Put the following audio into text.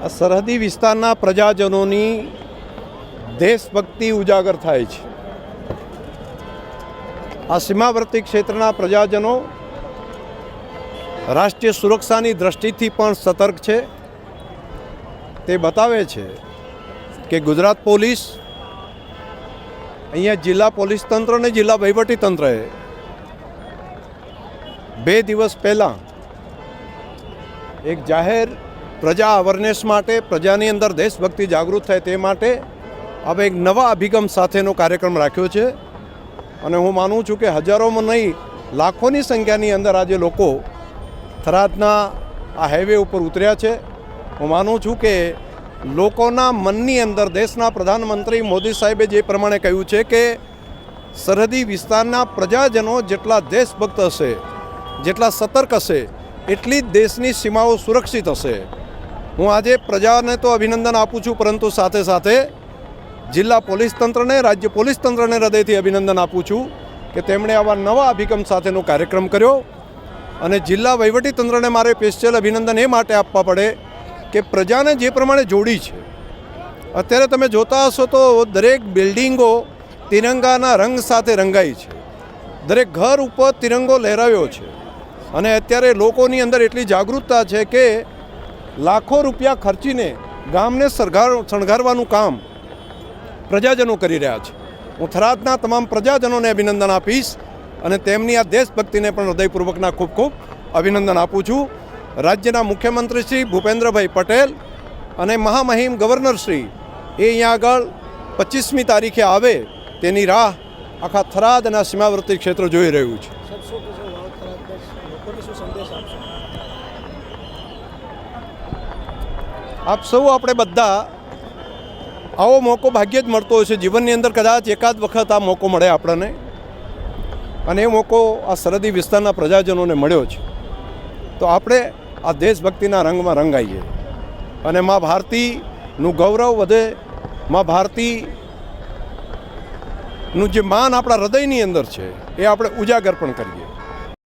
આ સરહદી વિસ્તારના પ્રજાજનોની દેશભક્તિ ઉજાગર થાય છે. આ સીમાવર્તી ક્ષેત્રના પ્રજાજનો રાષ્ટ્રીય સુરક્ષાની દ્રષ્ટિથી પણ સતર્ક છે. તે બતાવે છે કે ગુજરાત પોલીસ અહીંયા જિલ્લા પોલીસ તંત્ર અને જિલ્લા વહીવટી તંત્રએ બે દિવસ પહેલાં એક જાહેર પ્રજા અવેરનેસ માટે, પ્રજાની અંદર દેશભક્તિ જાગૃત થાય તે માટે હવે એક નવા અભિગમ સાથેનો કાર્યક્રમ રાખ્યો છે. અને હું માનું છું કે હજારોમાં નહીં, લાખોની સંખ્યાની અંદર આજે લોકો થરાદના આ હાઈવે ઉપર ઉતર્યા છે. હું માનું છું કે લોકોના મનની અંદર, દેશના પ્રધાનમંત્રી મોદી સાહેબે જે પ્રમાણે કહ્યું છે કે સરહદી વિસ્તારના પ્રજાજનો જેટલા દેશભક્ત હશે, જેટલા સતર્ક હશે, એટલી જ દેશની સીમાઓ સુરક્ષિત હશે. હું આજે પ્રજાને તો અભિનંદન આપું છું, પરંતુ સાથે સાથે જિલ્લા પોલીસ તંત્રને, રાજ્ય પોલીસ તંત્રને હૃદયથી અભિનંદન આપું છું કે તેમણે આવા નવા અભિગમ સાથેનો કાર્યક્રમ કર્યો અને જિલ્લા વહીવટી તંત્રને મારે સ્પેશિયલ અભિનંદન એ માટે આપવા પડે કે પ્રજાને જે પ્રમાણે જોડી છે. અત્યારે તમે જોતા હશો તો દરેક બિલ્ડિંગો તિરંગાના રંગ સાથે રંગાઈ છે. દરેક ઘર ઉપર તિરંગો લહેરાવ્યો છે. અને અત્યારે લોકોની અંદર એટલી જાગૃતતા છે કે લાખો રૂપિયા ખર્ચીને ગામને સરગાર શણગારવાનું કામ પ્રજાજનો કરી રહ્યા છે. હું થરાદના તમામ પ્રજાજનોને અભિનંદન આપીશ અને તેમની આ દેશભક્તિને પણ હૃદયપૂર્વકના ખૂબ ખૂબ અભિનંદન આપું છું. રાજ્યના મુખ્યમંત્રી શ્રી ભૂપેન્દ્રભાઈ પટેલ અને મહામહિમ ગવર્નર શ્રી એ અહીંયા આગળ પચીસમી તારીખે આવે તેની રાહ આખા થરાદ અને સીમાવર્તી ક્ષેત્ર જોઈ રહ્યું છે સાહેબ શું કહેશો વાવ થરાદ લોકોને શું સંદેશ આપશો આપ સૌ આપણે બધા આવો મોકો ભાગ્યે જ મળતો હોય છે. જીવનની અંદર કદાચ એકાદ વખત આ મોકો મળે આપણને. અને એ મોકો આ સરહદી વિસ્તારના પ્રજાજનોને મળ્યો છે. તો આપણે આ દેશભક્તિના રંગમાં રંગાઈએ. અને મા ભારતીનું ગૌરવ વધે. મા ભારતીનું જે માન આપણા હૃદયની અંદર છે, એ આપણે ઉજાગર પણ કરીએ.